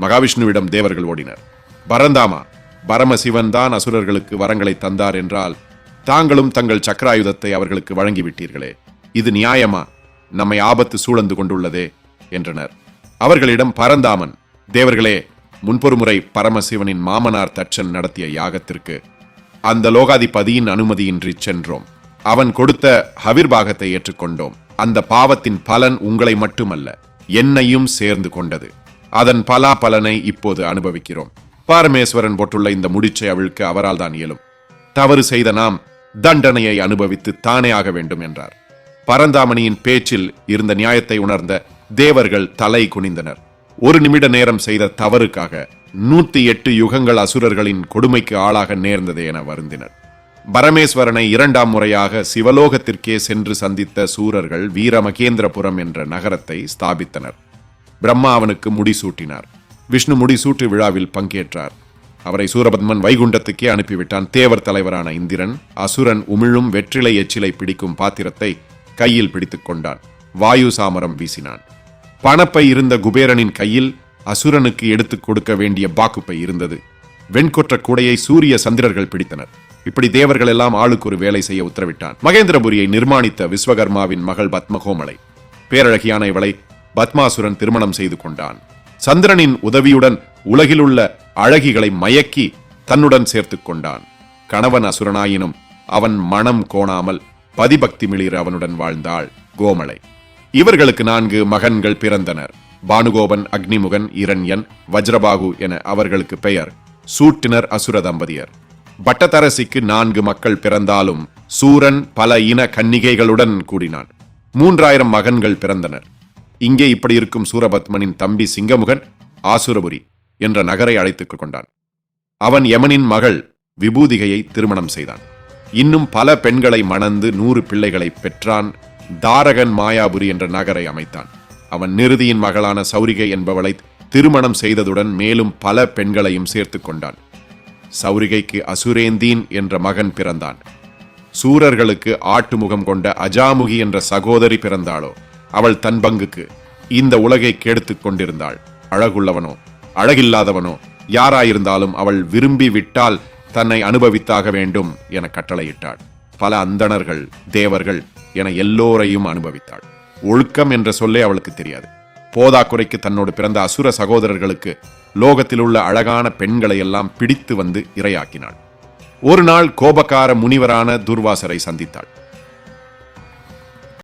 மகாவிஷ்ணுவிடம் தேவர்கள் ஓடினர். பரந்தாமா பரமசிவன் தான் அசுரர்களுக்கு வரங்களை தந்தார் என்றால் தாங்களும் தங்கள் சக்கராயுதத்தை அவர்களுக்கு வழங்கிவிட்டீர்களே. இது நியாயமா? நம்மை ஆபத்து சூழந்து கொண்டுள்ளதே என்றனர். அவர்களிடம் பரந்தாமன் தேவர்களே முன்பொருமுறை பரமசிவனின் மாமனார் தச்சன் நடத்திய யாகத்திற்கு அந்த லோகாதிபதியின் அனுமதியின்றி சென்றோம். அவன் கொடுத்த ஹவிர்பாகத்தை ஏற்றுக்கொண்டோம். அந்த பாவத்தின் பலன் உங்களை மட்டுமல்ல என்னையும் சேர்ந்து கொண்டது. அதன் பலா பலனை இப்போது அனுபவிக்கிறோம். பாரமேஸ்வரன் போட்டுள்ள இந்த முடிச்சை அவிழ்க்க அவரால் தான் இயலும். தவறு செய்த நாம் தண்டனையை அனுபவித்து தானே ஆக வேண்டும் என்றார். பரந்தாமணியின் பேச்சில் இருந்த நியாயத்தை உணர்ந்த தேவர்கள் தலை குனிந்தனர். ஒரு நிமிட நேரம் செய்த தவறுக்காக நூத்தி எட்டு யுகங்கள் அசுரர்களின் கொடுமைக்கு ஆளாக நேர்ந்தது என வருந்தினர். பரமேஸ்வரனை இரண்டாம் முறையாக சிவலோகத்திற்கே சென்று சந்தித்த சூரர்கள் வீரமகேந்திரபுரம் என்ற நகரத்தை ஸ்தாபித்தனர். பிரம்மா அவனுக்கு முடிசூட்டினார். விஷ்ணு முடிசூட்டு விழாவில் பங்கேற்றார். அவரை சூரபத்மன் வைகுண்டத்துக்கே அனுப்பிவிட்டான். தேவர் தலைவரான இந்திரன் அசுரன் உமிழும் வெற்றிலை எச்சிலை பிடிக்கும் பாத்திரத்தை கையில் பிடித்துக் கொண்டான். வாயு சாமரம் வீசினான். பணப்பை இருந்த குபேரனின் கையில் அசுரனுக்கு எடுத்துக் கொடுக்க வேண்டிய பாக்குப்பை இருந்தது. வெண்கொற்ற கூடையை சூரிய சந்திரர்கள் பிடித்தனர். இப்படி தேவர்கள் எல்லாம் ஆளுக்கு ஒரு வேலை செய்ய உத்தரவிட்டான். மகேந்திரபுரியை நிர்மாணித்த விஸ்வகர்மாவின் மகள் பத்மகோமலை. பேரழகியான இவளை பத்மாசுரன் திருமணம் செய்து கொண்டான். சந்திரனின் உதவியுடன் உலகிலுள்ள அழகிகளை மயக்கி தன்னுடன் சேர்த்து கொண்டான். கணவன் அசுரனாயினும் அவன் மனம் கோணாமல் பதிபக்தி மிளிர் அவனுடன் வாழ்ந்தாள் கோமலை. இவர்களுக்கு நான்கு மகன்கள் பிறந்தனர். பானுகோபன் அக்னிமுகன் இரண்யன் வஜ்ரபாகு என அவர்களுக்கு பெயர். சூட்டினர் அசுர தம்பதியர். பட்டத்தரசிக்கு நான்கு மக்கள் பிறந்தாலும் சூரன் பல இன கன்னிகைகளுடன் கூடினான். மூன்றாயிரம் மகன்கள் பிறந்தனர். இங்கே இப்படி இருக்கும் சூரபத்மனின் தம்பி சிங்கமுகன் ஆசுரபுரி என்ற நகரை அழைத்துக் கொண்டான். அவன் யமனின் மகள் விபூதிகையை திருமணம் செய்தான். இன்னும் பல பெண்களை மணந்து நூறு பிள்ளைகளை பெற்றான் தாரகன் மாயாபுரி என்ற நகரை அமைத்தான். அவன் நிருதியின் மகளான சௌரிகை என்பவளை திருமணம் செய்ததுடன் மேலும் பல பெண்களையும் சேர்த்து கொண்டான். சௌரிகைக்கு அசுரேந்தீன் என்ற மகன் பிறந்தான். சூரர்களுக்கு ஆட்டு முகம் கொண்ட அஜாமுகி என்ற சகோதரி பிறந்தாளோ? அவள் தன் பங்குக்கு இந்த உலகை கேடுத்துக் கொண்டிருந்தாள். அழகுள்ளவனோ அழகில்லாதவனோ யாராயிருந்தாலும் அவள் விரும்பி விட்டால் தன்னை அனுபவித்தாக வேண்டும் என கட்டளையிட்டாள். பல அந்தணர்கள் தேவர்கள் என எல்லோரையும் அனுபவித்தாள். ஒழுக்கம் என்ற சொல்லே அவளுக்கு தெரியாது. போதாக்குறைக்கு தன்னோடு பிறந்த அசுர சகோதரர்களுக்கு லோகத்தில் உள்ள அழகான பெண்களை எல்லாம் பிடித்து வந்து இரையாக்கினாள். ஒரு நாள் கோபக்கார முனிவரான துர்வாசரை சந்தித்தாள்.